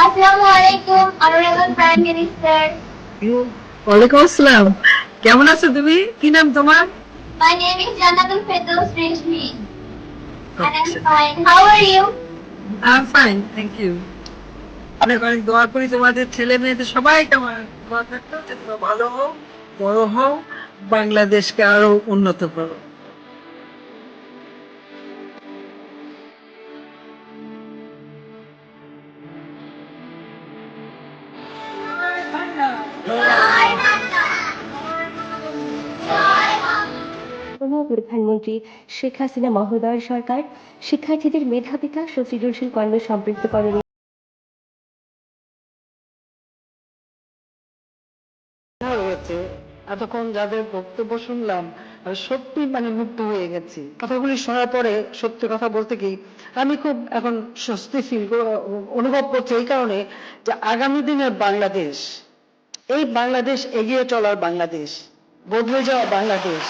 আসসালামু আলাইকুম honourable prime minister ওয়ালাইকুম আসসালাম। কেমন আছো তুমি? কি নাম তোমার? And I'm fine. How are you? অনেক অনেক দোয়া করি তোমাদের ছেলে মেয়েদের সবাই তোমার দোয়া থাকতো যে তোমরা ভালো হও বড় হও বাংলাদেশকে আরও উন্নত করো। মাননীয় প্রধানমন্ত্রী শেখ হাসিনা মহোদয়ের সরকার, শিক্ষার্থীদের মেধা বিকাশ ও সৃজনশীল কর্মে সম্পৃক্তকরণে হয়েছে। এতক্ষণ যাদের বক্তব্য শুনলাম সত্যি মানে মুগ্ধ হয়ে গেছি। কথাগুলি শোনার পরে সত্যি কথা বলতে কি, আমি খুব এখন স্বস্তি ফিল অনুভব করছি এই কারণে যে আগামী দিনের বাংলাদেশ, এই বাংলাদেশ এগিয়ে চলার বাংলাদেশ, বদলে যাওয়া বাংলাদেশ